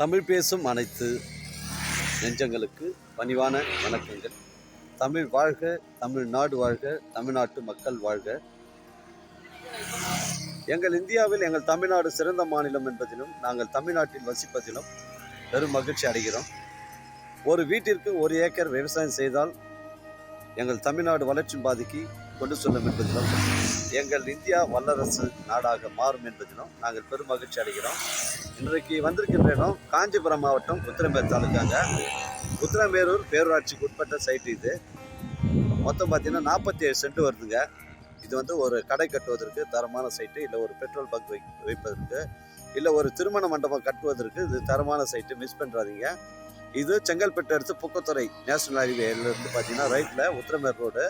தமிழ் பேசும் அனைத்து நெஞ்சங்களுக்கு பணிவான வணக்கங்கள். தமிழ் வாழ்க தமிழ்நாடு வாழ்க தமிழ்நாட்டு மக்கள் வாழ்க. எங்கள் இந்தியாவில் எங்கள் தமிழ்நாடு சிறந்த மாநிலம் என்பதிலும் நாங்கள் தமிழ்நாட்டில் வசிப்பதிலும் பெரும் மகிழ்ச்சி அடைகிறோம். ஒரு வீட்டிற்கு ஒரு ஏக்கர் விவசாயம் செய்தால் எங்கள் தமிழ்நாடு வளர்ச்சி பாதிக்கு கொண்டு செல்லும் என்பதிலும் எங்கள் இந்தியா வல்லரசு நாடாக மாறும் என்பதிலும் நாங்கள் பெரும் மகிழ்ச்சி அடைகிறோம். இன்றைக்கு வந்திருக்கின்ற இடம் காஞ்சிபுரம் மாவட்டம் உத்திரமேர் தாலுக்காங்க. உத்திரமேரூர் பேரூராட்சிக்கு உட்பட்ட சைட்டு இது. மொத்தம் பார்த்தீங்கன்னா நாற்பத்தி ஏழு சென்ட் வருதுங்க. இது வந்து ஒரு கடை கட்டுவதற்கு தரமான சைட்டு இல்லை ஒரு பெட்ரோல் பங்க் வை வைப்பதற்கு இல்லை ஒரு திருமண மண்டபம் கட்டுவதற்கு இது தரமான சைட்டு மிஸ் பண்ணுறாதீங்க இது செங்கல்பட்டு அடுத்து புக்கத்துறை. நேஷனல் ஹைவேலேருந்து பார்த்தீங்கன்னா ரைட்டில் உத்திரமேர் ரோடு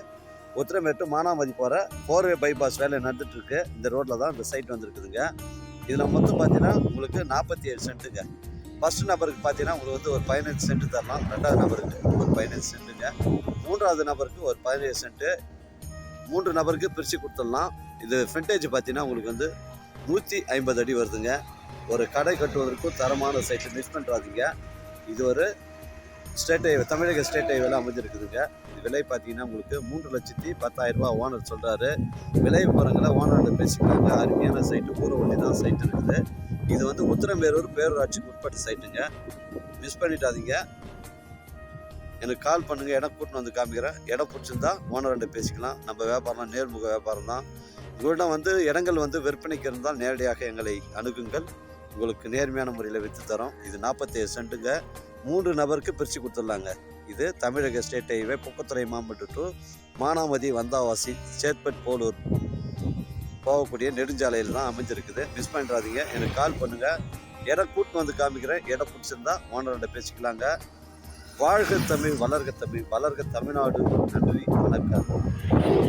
உத்திரமேட்டு மானாமதி போகிற ஃபோர்வே பைபாஸ் வேலை நடந்துட்டுருக்கு. இந்த ரோட்டில் தான் இந்த சைட் வந்திருக்குதுங்க. இதில் மொத்தம் பார்த்தீங்கன்னா உங்களுக்கு நாற்பத்தி ஏழு சென்ட்டுங்க ஃபஸ்ட் நபருக்கு பார்த்தீங்கன்னா உங்களுக்கு வந்து ஒரு பதினஞ்சு சென்ட் தரலாம். ரெண்டாவது நபருக்கு ஒரு பதினஞ்சு சென்ட்டுங்க மூன்றாவது நபருக்கு ஒரு பதினேழு சென்ட்டு மூன்று நபருக்கு பிரித்து கொடுத்துடலாம். இது ஃப்ரண்டேஜ் பார்த்தீங்கன்னா உங்களுக்கு வந்து நூற்றி ஐம்பது அடி வருதுங்க. ஒரு கடை கட்டுவதற்கும் தரமான சைட்டு மிஸ் பண்ணுறாதீங்க இது ஒரு ஸ்டேட் ஹைவே தமிழக ஸ்டேட் ஹைவேல அமைஞ்சிருக்குதுங்க. விலை பார்த்தீங்கன்னா உங்களுக்கு மூன்று லட்சத்தி பத்தாயிரம் ரூபாய் ஓனர் சொல்கிறாரு விலை விவரங்களை ஓனர்கிட்ட பேசிக்கிறாங்க அருமையான சைட்டு ஊரவள்ளி தான் சைட் இருக்குது. இது வந்து உத்திரமேரூர் பேரூராட்சிக்கு உட்பட்ட சைட்டுங்க மிஸ் பண்ணிட்டாதீங்க எனக்கு கால் பண்ணுங்கள் இடம் கூட்டின்னு வந்து காமிக்கிறேன். இடம் பிடிச்சிருந்தா ஓனர்கிட்ட பேசிக்கலாம். நம்ம வியாபாரம் நேர்முக வியாபாரம் தான். உங்களிடம் வந்து இடங்கள் வந்து விற்பனைக்கு இருந்தால் நேரடியாக எங்களை அணுகுங்கள். உங்களுக்கு நேர்மையான முறையில் விற்று தரோம். இது நாற்பத்தேழு சென்ட்டுங்க. மூன்று நபருக்கு பிரித்து கொடுத்துடலாங்க. இது தமிழக state highway Pukkathurai Mambattu to Manamathi Vandavasi Chetpet Polur போகக்கூடிய நெடுஞ்சாலையில் தான் அமைஞ்சிருக்குது. மிஸ் பண்ணுறாதீங்க எனக்கு கால் பண்ணுங்கள் இடம் கூட்டு வந்து காமிக்கிறேன். இடம் பிடிச்சிருந்தா ஓனர்கிட்ட பேசிக்கலாங்க. வாழ்க தமிழ் வளர்க தமிழ் வளர்க தமிழ்நாடு. நன்றி வணக்கம்.